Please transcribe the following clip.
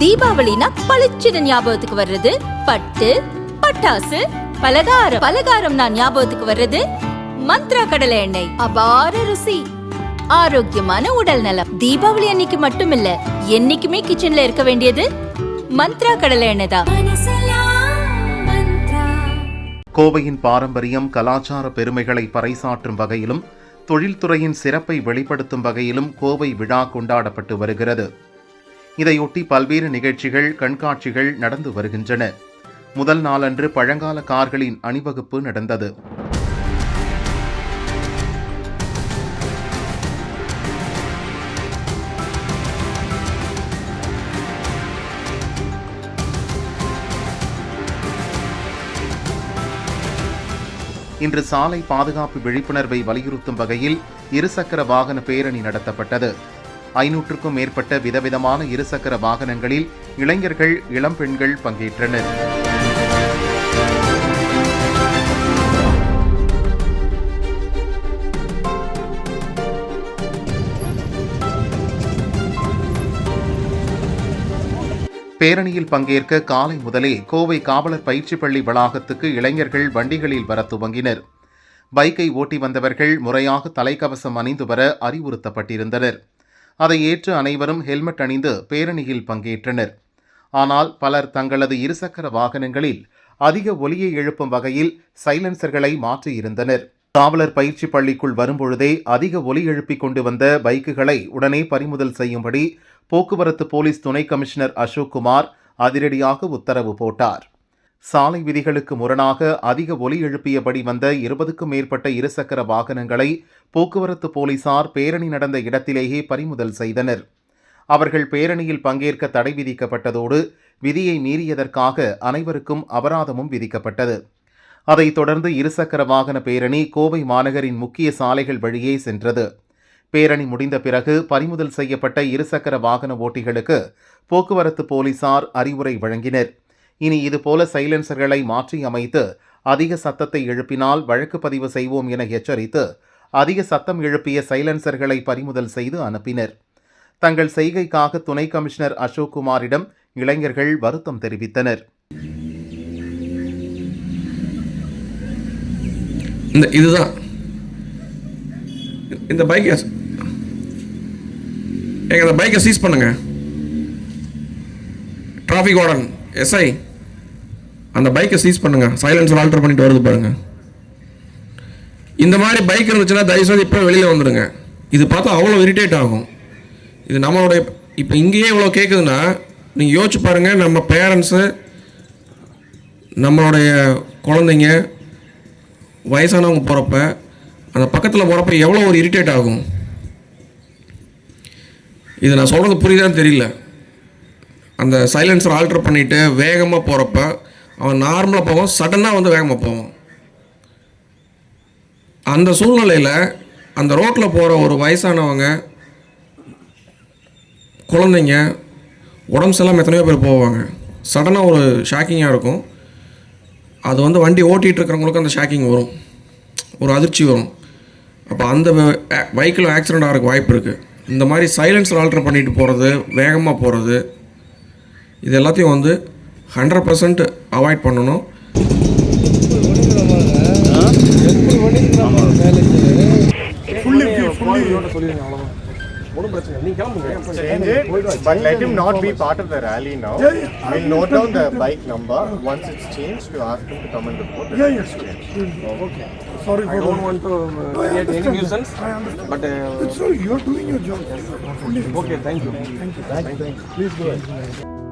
தீபாவளினா பளிச்சுன்னு ஞாபகத்துக்கு வர்றது. பட்டு பட்டாசு பலகாரம். பலகாரம் நான் ஞாபகத்துக்கு வர்றது. மந்த்ரா கடலை எண்ணெய். அபார ருசி. ஆரோக்கியமான உடல் நலம். தீபாவளி அன்னைக்கு மட்டும் இல்ல என்னைக்குமே கிச்சன்ல இருக்க வேண்டியது மந்த்ரா கடலை எண்ணெய் தான். கோவையின் பாரம்பரியம் கலாச்சார பெருமைகளை பறைசாற்றும் வகையிலும் தொழில்துறையின் சிறப்பை வெளிப்படுத்தும் வகையிலும் கோவை விழா கொண்டாடப்பட்டு வருகிறது. இதையொட்டி பல்வேறு நிகழ்ச்சிகள் கண்காட்சிகள் நடந்து வருகின்றன. முதல் நாளன்று பழங்கால கார்களின் அணிவகுப்பு நடந்தது. இன்று சாலை பாதுகாப்பு விழிப்புணர்வை வலியுறுத்தும் வகையில் இருசக்கர வாகன பேரணி நடத்தப்பட்டது. ஐநூற்றுக்கும் மேற்பட்ட விதவிதமான இருசக்கர வாகனங்களில் இளைஞர்கள் இளம்பெண்கள் பங்கேற்றனர். பேரணியில் பங்கேற்க காலை முதலே கோவை காவலர் பயிற்சி பள்ளி வளாகத்துக்கு இளைஞர்கள் வண்டிகளில் வர துவங்கினர். பைக்கை ஓட்டி வந்தவர்கள் முறையாக தலைக்கவசம் அணிந்து வர அறிவுறுத்தப்பட்டிருந்தனர். அதை ஏற்று அனைவரும் ஹெல்மெட் அணிந்து பேரணியில் பங்கேற்றனர். ஆனால் பலர் தங்களது இருசக்கர வாகனங்களில் அதிக ஒலியை எழுப்பும் வகையில் சைலன்சர்களை மாற்றியிருந்தனர் காவலர் பயிற்சி பள்ளிக்குள் வரும்பொழுதே அதிக ஒலி எழுப்பிக் கொண்டு வந்த பைக்குகளை உடனே பறிமுதல் செய்யும்படி போக்குவரத்து போலீஸ் துணை கமிஷனர் அசோக் குமார் அதிரடியாக உத்தரவு போட்டார். சாலை விதிகளுக்கு முரணாக அதிக ஒலி எழுப்பியபடி வந்த இருபதுக்கும் மேற்பட்ட இருசக்கர வாகனங்களை போக்குவரத்து போலீசார் பேரணி நடந்த இடத்திலேயே பறிமுதல் செய்தனர். அவர்கள் பேரணியில் பங்கேற்க தடை விதிக்கப்பட்டதோடு விதியை மீறியதற்காக அனைவருக்கும் அபராதமும் விதிக்கப்பட்டது. அதைத் தொடர்ந்து இருசக்கர வாகன பேரணி கோவை மாநகரின் முக்கிய சாலைகள் வழியே சென்றது. பேரணி முடிந்த பிறகு பறிமுதல் செய்யப்பட்ட இருசக்கர வாகன ஓட்டிகளுக்கு போக்குவரத்து போலீசார் அறிவுரை வழங்கினர். இனி இதுபோல சைலன்சர்களை மாற்றி அமைத்து அதிக சத்தத்தை எழுப்பினால் வழக்கு பதிவு செய்வோம் என எச்சரித்து அதிக சத்தம் எழுப்பிய சைலன்சர்களை பறிமுதல் செய்து அனுப்பினர். தங்கள் செய்கைக்காக துணை கமிஷனர் அசோக் குமாரிடம் இளைஞர்கள் வருத்தம் தெரிவித்தனர். இந்த இதுதான். இந்த பைக்கை எங்க இந்த பைக்கை சீஸ் பண்ணுங்க. Traffic warden SI. அந்த பைக்கை சீஸ் பண்ணுங்கள் சைலன்ஸில் ஆல்டர் பண்ணிட்டு வருது பாருங்கள் இந்த மாதிரி பைக் இருந்துச்சுன்னா தயவுசெய்து இப்போ வெளியில் வந்துடுங்க. இது பார்த்தா அவ்வளோ இரிட்டேட் ஆகும். இது நம்மளுடைய இப்போ இங்கேயே இவ்வளோ கேட்குதுன்னா நீங்கள் யோசிச்சு பாருங்கள் நம்ம பேரண்ட்ஸு நம்மளுடைய குழந்தைங்க வயசானவங்க போகிறப்ப அந்த பக்கத்தில் போகிறப்ப எவ்வளோ ஒரு இரிட்டேட் ஆகும். இது நான் சொல்கிறது புரியுதான்னு தெரியல. அந்த சைலன்ஸில் ஆல்டர் பண்ணிவிட்டு வேகமாக போகிறப்ப அவன் நார்மலாக போவான் சடனாக வந்து வேகமாக போவான். அந்த சூழ்நிலையில் அந்த ரோட்டில் போகிற ஒரு வயசானவங்க குழந்தைங்க உடம்பு செல்லாமல் எத்தனையோ பேர் போவாங்க. சடனாக ஒரு ஷாக்கிங்காக இருக்கும். அது வந்து வண்டி ஓட்டிகிட்டு இருக்கிறவங்களுக்கு அந்த ஷாக்கிங் வரும். ஒரு அதிர்ச்சி வரும். அப்போ அந்த வெஹிக்கிள் ஆக்சிடெண்ட் ஆகிறதுக்கு வாய்ப்பு இருக்குது இந்த மாதிரி சைலன்ஸில் ஆல்டர் பண்ணிட்டு போகிறது வேகமாக போகிறது இது எல்லாத்தையும் வந்து ஹண்ட்ரட் பர்சன்ட் அவாய்ட் பண்ணணும் change it, but let him not be part of the rally now. We'll note down the bike number. Once it's changed, you ask him to come and report. Yeah, yes. Okay. Sorry for I don't that. want to uh, I create any understand nuisance, that. I understand. but uh, It's all you are doing your job. Fully. okay, thank you. Thank you. Thank you. Please go ahead.